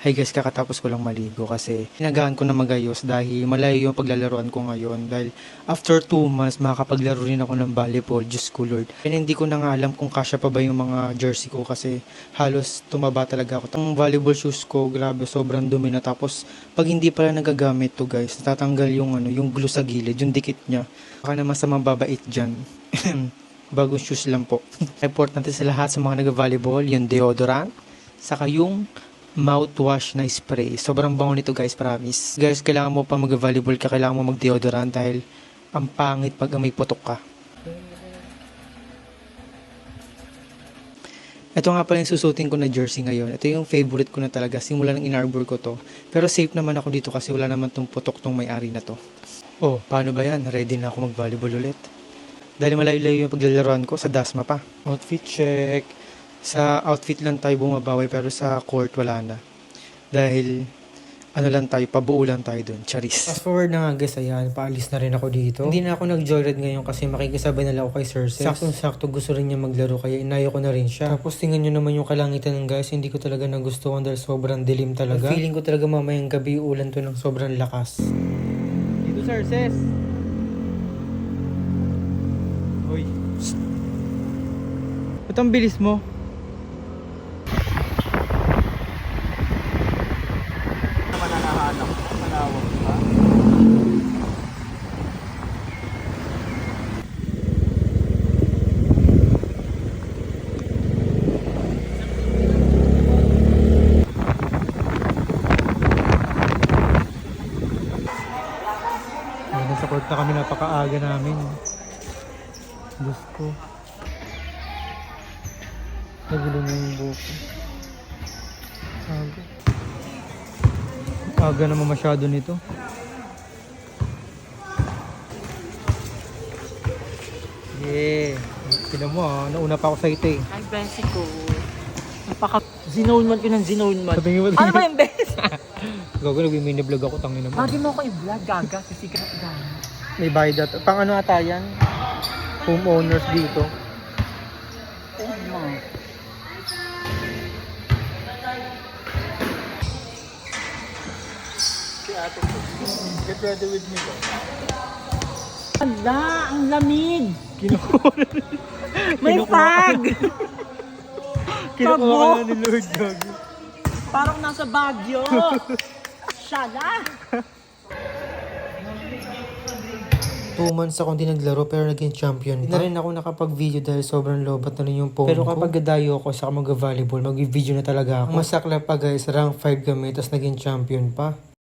Hi guys, kakatapos ko lang maligo kasi inagaan ko na magayos dahil malayo yung paglalaroan ko ngayon dahil after 2 months makakapaglaro rin ako ng volleyball, Diyos ko Lord. And hindi ko na nga alam kung kasya pa ba yung mga jersey ko kasi halos tumaba talaga ako. Ang volleyball shoes ko, grabe, sobrang dumi na tapos pag hindi pala nagagamit to guys, natatanggal yung ano, yung glue sa gilid, yung dikit niya. Baka naman sa mababait dyan. Bagong shoes lang po. Importante sa lahat sa mga nag-volleyball, yung deodorant, saka yung mouthwash na spray. Sobrang bango nito guys, promise. Guys, kailangan mo pa mag-volleyball ka, kailangan mo mag-deodorant dahil ang pangit pag may putok ka. Ito nga pala yung susutin ko na jersey ngayon. Ito yung favorite ko na talaga. Simula ng inarbor ko to. Pero safe naman ako dito kasi wala naman tong putok tong may-ari na to. Oh, paano ba yan? Ready na ako mag-volleyball ulit. Dahil malayo-layo yung paglalaroan ko sa Dasma pa. Outfit check. Sa outfit lang tayo bumabawi pero sa court wala na. Dahil ano lang tayo, pabuo lang tayo dun. Charis. Fast forward na nga guys, ayan, paalis na rin ako dito. Hindi na ako nag-joyride ngayon kasi makikisabay na lang ako kay Sir Ses. Saktong-sakto gusto rin niya maglaro kaya inayo ko na rin siya. Tapos tingnan nyo naman yung kalangitan ng guys, hindi ko talaga nagustuhan dahil sobrang dilim talaga. Feeling ko talaga mamayang gabi ulan to ng sobrang lakas. Dito Sir Ses. Uy. Ba't ang bilis mo? Ay, nasa court na kami napakaaga namin. Diyos ko. Nagulo na yung buko. Aga. Aga naman masyado nito. Yeah. Tinan mo ah, nauna pa ako sa ito eh. Ay, besi ko. Napaka... Zinown man ko ng zinown man. Sabi mo, Ano ba yung best? Gago, nag-mini vlog ako, tangin naman. Lagi mo ko i-vlog, gaga. Sisigat ka. May bayad at Pang ano ata yan? Homeowners dito. Oh my. Get ready with me ko. Ala, ang lamig. Kinukuha May Kinukuha fag. Kinukuha ka na ni Lord Gago. Parang nasa Baguio. Shala. Two months ako hindi naglaro pero naging champion pa. Hindi na rin ako nakapag-video dahil sobrang lobat na rin yung phone Pero kapag gadayo ako sa mag-volleyball, mag-video na talaga ako. Ang masakla pa guys, rank 5 kami tapos naging champion pa.